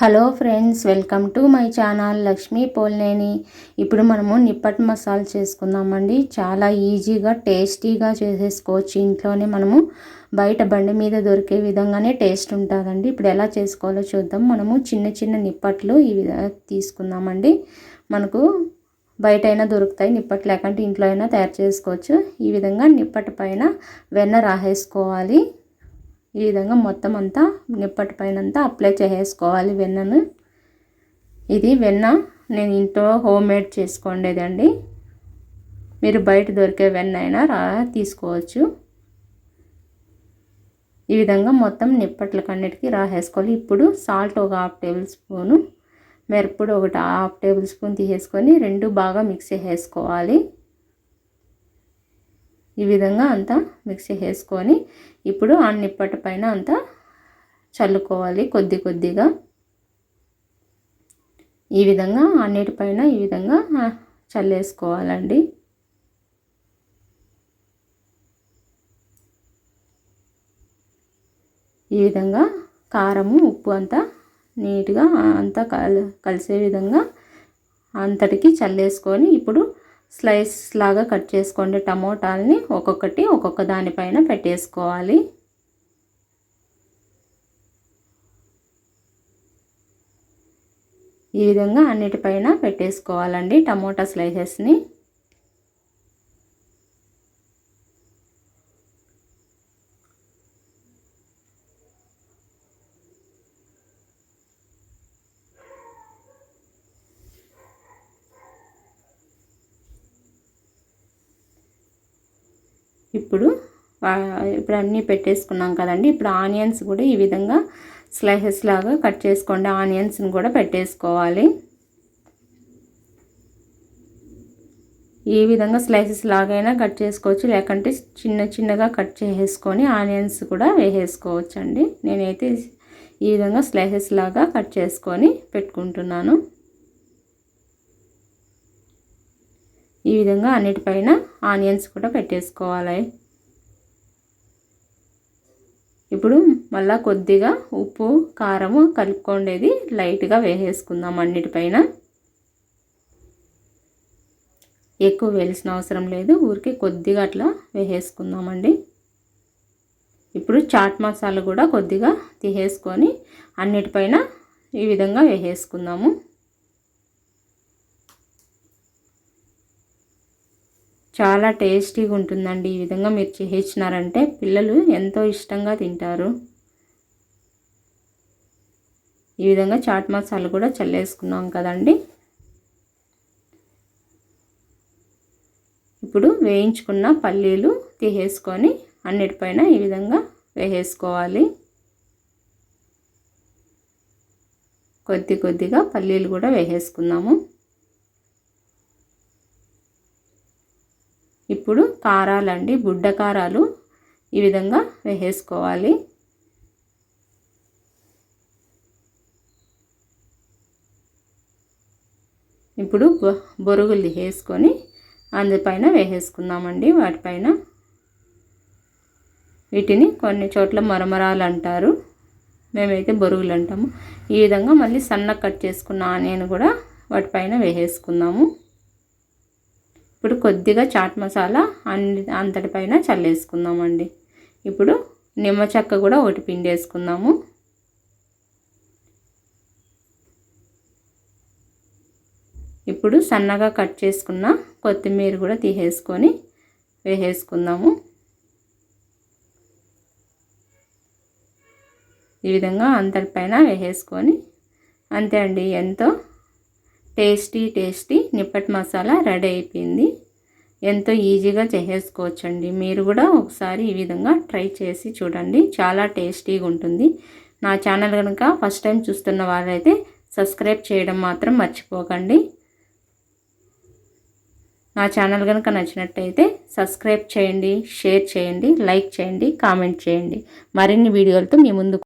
Hello friends welcome to my channel Lakshmi Polneni. ఇప్పుడు మనము నిప్పట్ మసాలా చేసుకుందామండి. చాలా ఈజీగా టేస్టీగా చేసేసుకోవచ్చు. ఇంట్లోనే మనము బయట బండి మీద దొరికే విధంగానే టేస్ట్ ఉంటుందండి. ఇప్పుడు ఎలా చేసుకోవాలో చూద్దాం. మనము చిన్న చిన్న నిప్పట్లు ఈ విధంగా తీసుకుందామండి. మనకు బయట అయినా దొరుకుతాయి నిప్పట్లు లేకంటే ఇంట్లో అయినా తయారు చేసుకోవచ్చు. ఈ విధంగా నిప్పటి పైన వెన్న రాసేసుకోవాలి. ఈ విధంగా మొత్తం అంతా నిప్పటి పైన అంతా అప్లై చేసేసుకోవాలి వెన్నను. ఇది వెన్న నేను ఇంట్లో హోమ్ మేడ్ చేసుకోండేదండి. మీరు బయట దొరికే వెన్న అయినా రా తీసుకోవచ్చు. ఈ విధంగా మొత్తం నిప్పట్లకి అన్నిటికీ రాసేసుకోవాలి. ఇప్పుడు సాల్ట్ ఒక హాఫ్ టేబుల్ స్పూను మిరప్పొడి ఒకటి హాఫ్ టేబుల్ స్పూన్ తీసేసుకొని రెండు బాగా మిక్స్ చేసేసుకోవాలి. ఈ విధంగా అంతా మిక్సీ వేసుకొని ఇప్పుడు ఆ నిప్పటి పైన అంతా చల్లుకోవాలి కొద్ది కొద్దిగా. ఈ విధంగా అన్నిటిపైన ఈ విధంగా చల్లేసుకోవాలండి. ఈ విధంగా కారము ఉప్పు అంతా నీట్గా అంతా కలిసే విధంగా అంతటికి చల్లేసుకొని ఇప్పుడు స్లైస్ లాగా కట్ చేసుకోండి. టమోటాలని ఒక్కొక్కటి ఒక్కొక్క దానిపైన పెట్టేసుకోవాలి. ఈ విధంగా అన్నిటిపైన పెట్టేసుకోవాలండి టమోటా స్లైసెస్ని. ఇప్పుడు ఇప్పుడు అన్నీ పెట్టేసుకున్నాం కదండి. ఇప్పుడు ఆనియన్స్ కూడా ఈ విధంగా స్లైసెస్ లాగా కట్ చేసుకోండి. ఆనియన్స్ని కూడా పెట్టేసుకోవాలి. ఈ విధంగా స్లైసెస్ లాగైనా కట్ చేసుకోవచ్చు. లేకంటే చిన్న చిన్నగా కట్ చేసేసుకొని ఆనియన్స్ కూడా వేసేసుకోవచ్చు అండి నేనైతే ఈ విధంగా స్లైసెస్ లాగా కట్ చేసుకొని పెట్టుకుంటున్నాను. ఈ విధంగా అన్నిటిపైన ఆనియన్స్ కూడా పెట్టేసుకోవాలి. ఇప్పుడు మళ్ళా కొద్దిగా ఉప్పు కారము కలుపుకోండేది లైట్గా వేసేసుకుందాం అన్నిటిపైన. ఎక్కువ వేల్సిన అవసరం లేదు ఊరికి కొద్దిగా అట్లా వేసేసుకుందామండి. ఇప్పుడు చాట్ మసాలా కూడా కొద్దిగా తీసేసుకొని అన్నిటిపైన ఈ విధంగా వేసేసుకుందాము. చాలా టేస్టీగా ఉంటుందండి. ఈ విధంగా మీరు చేసినారంటే పిల్లలు ఎంతో ఇష్టంగా తింటారు. ఈ విధంగా చాట్ మసాలా కూడా చల్లేసుకున్నాం కదండి. ఇప్పుడు వేయించుకున్న పల్లీలు తీసేసుకొని అన్నిటిపైన ఈ విధంగా వేసేసుకోవాలి. కొద్ది కొద్దిగా పల్లీలు కూడా వేసేసుకుందాము ఇప్పుడు కారాలండి బుడ్డ కారాలు ఈ విధంగా వేసేసుకోవాలి. ఇప్పుడు బొరుగులు వేసుకొని అందుపైన వేసేసుకుందామండి వాటిపైన. వీటిని కొన్ని చోట్ల మరమరాలు అంటారు మేమైతే బొరుగులు అంటాము. ఈ విధంగా మళ్ళీ సన్న కట్ చేసుకున్న ఆనియన్ కూడా వాటిపైన వేసేసుకుందాము. ఇప్పుడు కొద్దిగా చాట్ మసాలా అన్ని అంతటిపైన చల్లేసుకుందామండి. ఇప్పుడు నిమ్మ చెక్క కూడా ఒకటి పిండి వేసుకుందాము ఇప్పుడు సన్నగా కట్ చేసుకున్న కొత్తిమీర కూడా తీసేసుకొని వేసేసుకుందాము. ఈ విధంగా అంతటిపైన వేసేసుకొని అంతే అండి. ఎంతో టేస్టీ టేస్టీ నిప్పటి మసాలా రెడీ అయిపోయింది. ఎంతో ఈజీగా చేసేసుకోవచ్చండి. మీరు కూడా ఒకసారి ఈ విధంగా ట్రై చేసి చూడండి. చాలా టేస్టీగా ఉంటుంది. నా ఛానల్ కనుక ఫస్ట్ టైం చూస్తున్న వాళ్ళైతే సబ్స్క్రైబ్ చేయడం మాత్రం మర్చిపోకండి. నా ఛానల్ కనుక నచ్చినట్టయితే సబ్స్క్రైబ్ చేయండి షేర్ చేయండి లైక్ చేయండి కామెంట్ చేయండి. మరిన్ని వీడియోలతో మీ ముందు